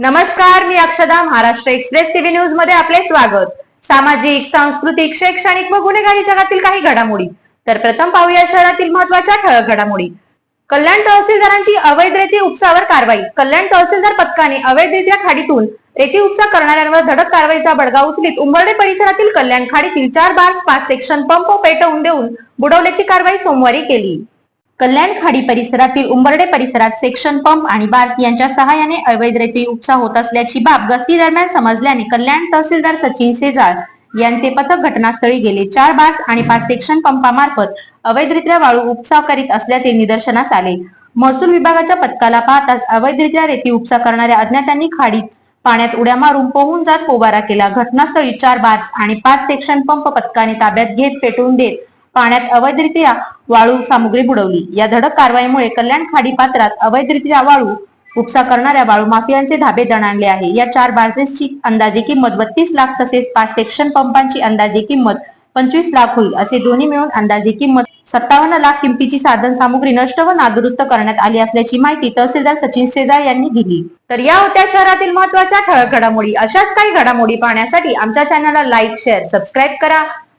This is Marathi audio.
नमस्कार मी अक्षदा महाराष्ट्र एक्सप्रेस टीव्ही न्यूजमध्ये आपले स्वागत. सामाजिक सांस्कृतिक शैक्षणिक व गुन्हेगारी जगातील काही घडामोडी. तर प्रथम पाहूया शहरातील महत्त्वाच्या ठळक घडामोडी. कल्याण तहसीलदारांची अवैध रेती उपसावर कारवाई. कल्याण तहसीलदार पथकाने अवैधरित्या खाडीतून रेती उपसा करणाऱ्यांवर धडक कारवाईचा बडगा उचलीत. उंबर्डे परिसरातील कल्याण खाडीतील चार बार्स पाच सेक्शन पंप पेटवून देऊन बुडवल्याची कारवाई सोमवारी केली. कल्याण खाडी परिसरातील उंबर्डे परिसरात सेक्शन पंप आणि बार्स यांच्या सहाय्याने अवैध रेती उपसा होत असल्याची बाब गस्ती दरम्यान समजल्याने कल्याण तहसीलदार सचिन शेजाळ यांचे पथक घटनास्थळी गेले. चार बार्स आणि पाच सेक्शन पंपामार्फत अवैधरित्या वाळू उपसा करीत असल्याचे निदर्शनास आले. महसूल विभागाच्या पथकाला पाहताच अवैधरित्या रेती उपसा करणाऱ्या अज्ञातांनी खाडीत पाण्यात उड्या मारून पोहून जात पोबारा केला. घटनास्थळी चार बार्स आणि पाच सेक्शन पंप पथकाने ताब्यात घेत पेटवून देत पाण्यात अवैधरित्या वाळू सामुग्री बुडवली. या धडक कारवाईमुळे कल्याण खाडी पात्रात अवैधरित्या वाळू उपसा करणाऱ्या वाळू माफियांचे धाबे दणाणले आहे. या चार बार्सेसची अंदाजे किंमत बत्तीस लाख तसेच पाच सेक्शन पंपांची अंदाजे किंमत पंचवीस लाख होईल. असे दोन्ही मिळून अंदाजे किंमत सत्तावन्न लाख किमतीची साधन सामुग्री नष्ट व नादुरुस्त करण्यात आली असल्याची माहिती तहसीलदार सचिन शेजार यांनी दिली. तर या होत्या शहरातील महत्त्वाच्या ठळक घडामोडी. अशाच काही घडामोडी पाहण्यासाठी आमच्या चॅनलला लाईक शेअर सबस्क्राईब करा.